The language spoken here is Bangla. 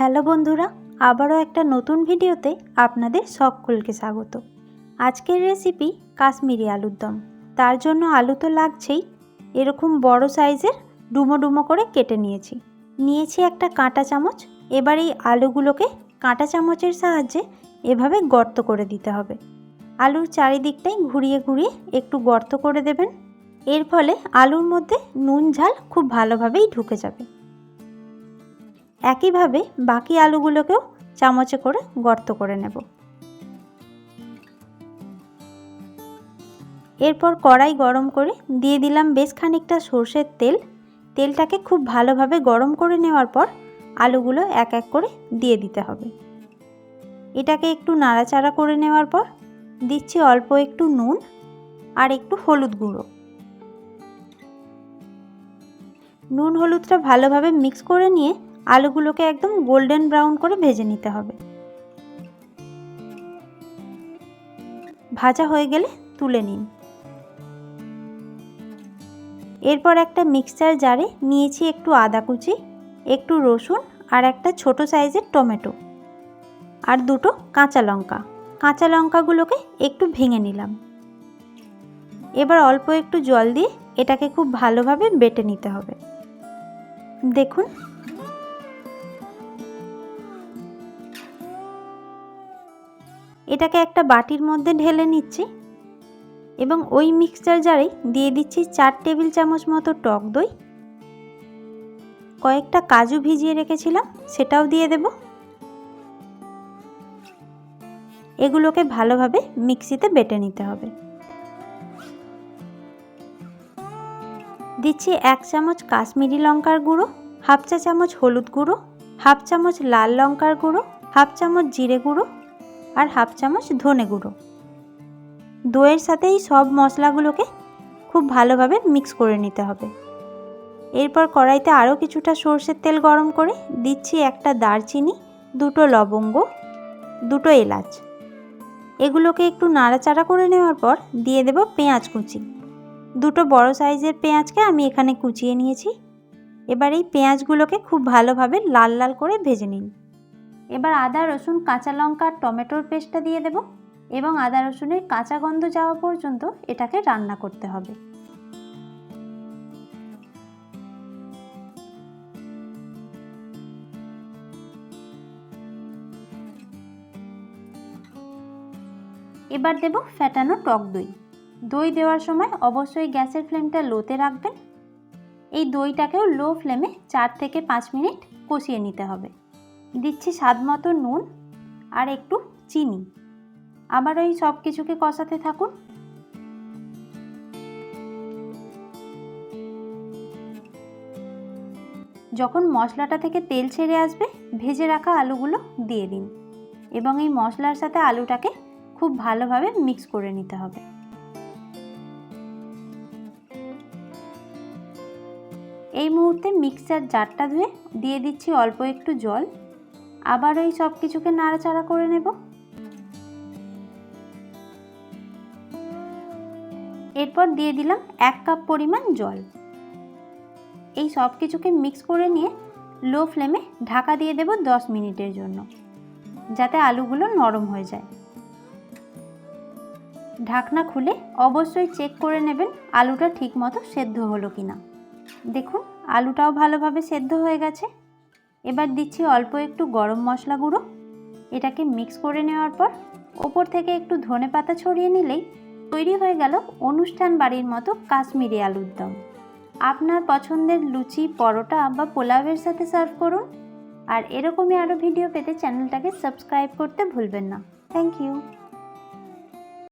হ্যালো বন্ধুরা, আবারও একটা নতুন ভিডিওতে আপনাদের সকলকে স্বাগত। আজকের রেসিপি কাশ্মীরি আলুর দম। তার জন্য আলু তো লাগছেই। এরকম বড় সাইজের ডুমো ডুমো করে কেটে নিয়েছি। নিয়েছি একটা কাঁটা চামচ। এবার এই আলুগুলোকে কাঁটা চামচের সাহায্যে এভাবে গর্ত করে দিতে হবে। আলুর চারিদিকটাই ঘুরিয়ে ঘুরিয়ে একটু গর্ত করে দেবেন। এর ফলে আলুর মধ্যে নুন ঝাল খুব ভালোভাবেই ঢুকে যাবে। একইভাবে বাকি আলুগুলোকেও চামচে করে গর্ত করে নেব। এরপর কড়াই গরম করে দিয়ে দিলাম বেশ খানিকটা সর্ষের তেল। তেলটাকে খুব ভালোভাবে গরম করে নেওয়ার পর আলুগুলো এক এক করে দিয়ে দিতে হবে। এটাকে একটু নাড়াচাড়া করে নেওয়ার পর দিচ্ছি অল্প একটু নুন আর একটু হলুদ গুঁড়ো। নুন হলুদটা ভালোভাবে মিক্স করে নিয়ে আলুগুলোকে একদম গোল্ডেন ব্রাউন করে ভেজে নিতে হবে। ভাজা হয়ে গেলে তুলে নিন। এরপর একটা মিক্সচার জারে নিয়েছি একটু আদা কুচি, একটু রসুন আর একটা ছোট সাইজের টমেটো আর দুটো কাঁচা লঙ্কা। কাঁচা লঙ্কাগুলোকে একটু ভেঙে নিলাম। এবার অল্প একটু জল দিয়ে এটাকে খুব ভালোভাবে বেটে নিতে হবে। দেখুন এটাকে একটা বাটির মধ্যে ঢেলে নিচ্ছি এবং ওই মিক্সচার জারে দিয়ে দিচ্ছি চার টেবিল চামচ মতো টক দই। কয়েকটা কাজু ভিজিয়ে রেখেছিলাম, সেটাও দিয়ে দেব। এগুলোকে ভালোভাবে মিক্সিতে বেটে নিতে হবে। দিচ্ছি এক চামচ কাশ্মীরি লঙ্কার গুঁড়ো, হাফ চা চামচ হলুদ গুঁড়ো, হাফ চামচ লাল লঙ্কার গুঁড়ো, হাফ চামচ জিরে গুঁড়ো আর হাফ চামচ ধনে গুঁড়ো। দইয়ের সাথে এই সব মশলাগুলোকে খুব ভালোভাবে মিক্স করে নিতে হবে। এরপর কড়াইতে আরও কিছুটা সর্ষের তেল গরম করে দিচ্ছি একটা দারচিনি, দুটো লবঙ্গ, দুটো এলাচ। এগুলোকে একটু নাড়াচাড়া করে নেওয়ার পর দিয়ে দেব পেঁয়াজ কুচি। দুটো বড় সাইজের পেঁয়াজকে আমি এখানে কুচিয়ে নিয়েছি। এবার এই পেঁয়াজগুলোকে খুব ভালোভাবে লাল লাল করে ভেজে নিন। এবার আদা, রসুন, কাঁচা লঙ্কা, টমেটোর পেস্টটা দিয়ে দেব এবং আদা, রসুনের কাঁচা গন্ধ যাওয়া পর্যন্ত এটাকে রান্না করতে হবে। এবার দেব ফ্যাটানো টক দই। দই দেওয়ার সময় অবশ্যই গ্যাসের ফ্লেমটা লোতে রাখবেন। এই দইটাকেও লো ফ্লেমে চার থেকে পাঁচ মিনিট কষিয়ে নিতে হবে। দিচ্ছি স্বাদ মতো নুন আর একটু চিনি। আবার ওই সব কিছুকে কষাতে থাকুন। যখন মশলাটা থেকে তেল ছেড়ে আসবে, ভেজে রাখা আলুগুলো দিয়ে দিন এবং এই মশলার সাথে আলুটাকে খুব ভালোভাবে মিক্স করে নিতে হবে। এই মুহূর্তে মিক্সার জারটা ধুয়ে দিয়ে দিচ্ছি অল্প একটু জল। আবার ওই সব কিছুকে নাড়াচাড়া করে নেব? এরপর দিয়ে দিলাম এক কাপ পরিমাণ জল। এই সব কিছুকে মিক্স করে নিয়ে লো ফ্লেমে ঢাকা দিয়ে দেব দশ মিনিটের জন্য, যাতে আলুগুলো নরম হয়ে যায়। ঢাকনা খুলে অবশ্যই চেক করে নেবেন আলুটা ঠিকমতো সেদ্ধ হলো কিনা। দেখুন, আলুটাও ভালোভাবে সেদ্ধ হয়ে গেছে। এবার দিচ্ছি অল্প একটু গরম মশলা গুঁড়ো। এটাকে মিক্স করে নেওয়ার পর ওপর থেকে একটু ধনে পাতা ছড়িয়ে নিলেই তৈরি হয়ে গেল অনুষ্ঠান বাড়ির মতো কাশ্মীরি আলুর দম। আপনার পছন্দের লুচি, পরোটা বা পোলাওয়ের সাথে সার্ভ করুন। আর এরকমই আরও ভিডিও পেতে চ্যানেলটাকে সাবস্ক্রাইব করতে ভুলবেন না। Thank you